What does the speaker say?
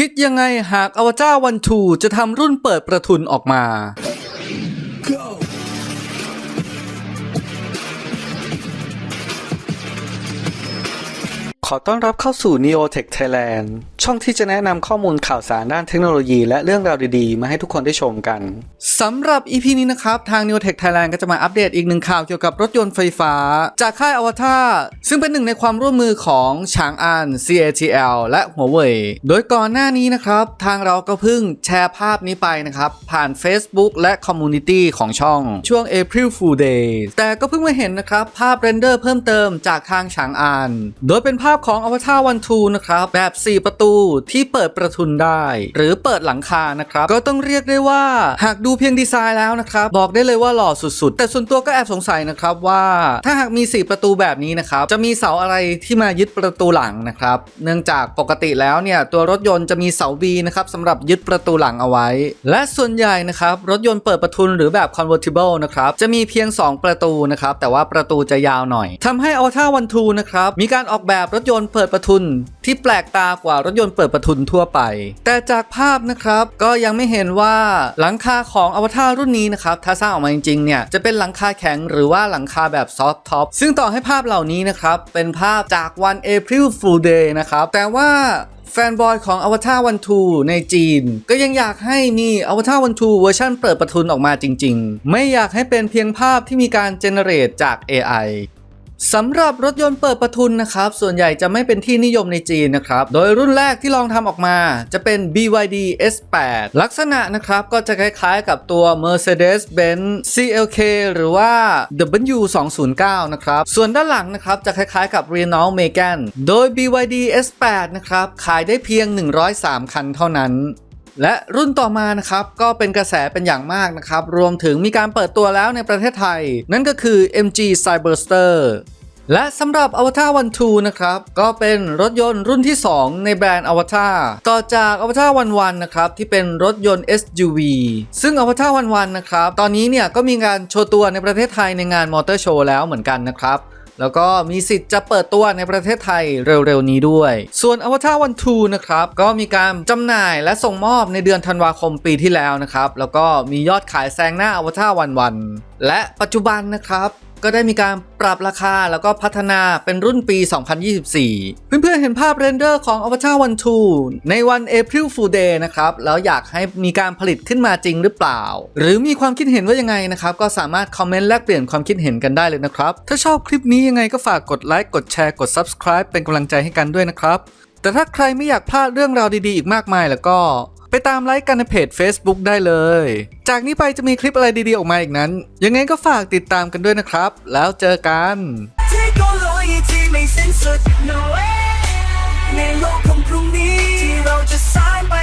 คิดยังไงหากอวตารวันทูจะทำรุ่นเปิดประทุนออกมา ขอต้อนรับเข้าสู่ Neotech Thailand ช่องที่จะแนะนำข้อมูลข่าวสารด้านเทคโนโลยี และเรื่องราวดีๆ มาให้ทุกคนได้ชมกันสำหรับ EP นี้นะครับ ทาง Neotech Thailand ก็จะมาอัปเดตอีกหนึ่งข่าวเกี่ยวกับรถยนต์ไฟฟ้า จากค่ายอวตารซึ่งเป็นหนึ่งในความร่วมมือของฉางอัน CATL และหัวเว่ยโดยก่อนหน้านี้นะครับ ทางเราก็เพิ่งแชร์ภาพนี้ไปนะครับ ผ่าน Facebook และ Community ของช่องช่วง April Fool Day แต่ก็เพิ่งมาเห็นนะครับภาพเรนเดอร์เพิ่มเติมจากทางฉางอันโดยเป็นภาพของอวตารวันทูนะครับ แบบ 4 ประตูที่เปิดประทุนได้ หรือเปิดหลังคานะครับ ก็ต้องเรียกได้ว่า หากดูเพียงดีไซน์แล้วนะครับ บอกได้เลยว่าหล่อสุดๆ แต่ส่วนตัวก็แอบสงสัยนะครับว่า ถ้าหากมี 4 ประตูแบบนี้นะครับ จะมีเสาอะไรที่มายึดประตูหลังนะครับ เนื่องจากปกติแล้วเนี่ยตัวรถยนต์จะมีเสา B นะครับสำหรับยึดประตูหลังเอาไว้ และส่วนใหญ่นะครับรถยนต์เปิดประทุนหรือแบบ convertible นะครับจะมีเพียง 2 ประตูนะครับแต่ว่าประตูจะยาวหน่อยทำให้อ v ท่าวันทูนะครับมีการออกแบบรถยนต์เปิดประทุนที่แปลกตากว่ารถยนต์เปิดประทุนทั่วไป แต่จากภาพนะครับก็ยังไม่เห็นว่าหลังคาของอวตารรุ่นนี้นะครับถ้าสร้างออกมาจริงๆเนี่ยจะเป็นหลังคาแข็งหรือว่าหลังคาแบบซอฟต์ท็อปซึ่งต่อให้ภาพเหล่านี้นะครับเป็นภาพจากวัน April Fool Day นะครับแต่ว่าแฟนบอยของอวตารวันทูในจีน ก็ยังอยากให้มีอวตารวันทูเวอร์ชันเปิดประทุนออกมาจริง ๆ ไม่อยากให้เป็นเพียงภาพที่มีการเจเนเรตจาก AI สำหรับรถยนต์เปิดประทุนนะครับ ส่วนใหญ่จะไม่เป็นที่นิยมในจีนนะครับ โดยรุ่นแรกที่ลองทำออกมาจะเป็น BYD S8 ลักษณะนะครับก็จะคล้ายๆกับตัว Mercedes-Benz CLK หรือว่า W209 นะครับ ส่วนด้านหลังนะครับจะคล้ายๆกับ Renault Megane โดย BYD S8 นะครับขายได้เพียง 103 คันเท่านั้นและรุ่นต่อมานะครับก็เป็นกระแสเป็นอย่างมากนะครับ รวมถึงมีการเปิดตัวแล้วในประเทศไทย นั่นก็คือ MG Cyberster และสำหรับ Avatar 1 2นะครับ ก็เป็นรถยนต์รุ่นที่ 2 ในแบรนด์ Avatar ต่อจาก Avatar 1 1นะครับ ที่เป็นรถยนต์ SUV ซึ่ง Avatar 1 1นะครับ ตอนนี้เนี่ยก็มีการโชว์ตัวในประเทศไทยในงานมอเตอร์โชว์แล้วเหมือนกันนะครับแล้วก็มีสิทธิ์จะเปิดตัวในประเทศไทยเร็วๆนี้ด้วย ส่วน Avatar 1 2นะครับ ก็มีการจำหน่ายและส่งมอบในเดือนธันวาคมปีที่แล้วนะครับ แล้วก็มียอดขายแซงหน้า Avatar 1 1และปัจจุบันนะครับ ก็ได้มีการปรับราคาแล้วก็พัฒนาเป็นรุ่นปี 2024 เพื่อนๆเห็นภาพเรนเดอร์ของ Avatar 1 2 ในวัน April Fool Day นะครับ แล้วอยากให้มีการผลิตขึ้นมาจริงหรือเปล่า หรือมีความคิดเห็นว่ายังไงนะครับ ก็สามารถคอมเมนต์แลกเปลี่ยนความคิดเห็นกันได้เลยนะครับ ถ้าชอบคลิปนี้ยังไงก็ฝากกดไลค์กดแชร์กด Subscribe เป็นกำลังใจให้กันด้วยนะครับแต่ถ้าใครไม่อยากพลาดเรื่องราวดีๆ อีกมากมายแล้วก็ ไปตามไลค์กันในเพจ Facebook ได้เลย จากนี้ไปจะมีคลิปอะไรดีๆออกมาอีกนั้น ยังไงก็ฝากติดตามกันด้วยนะครับ แล้วเจอกันในโลกของพรุ่งนี้ที่เราจะสางไป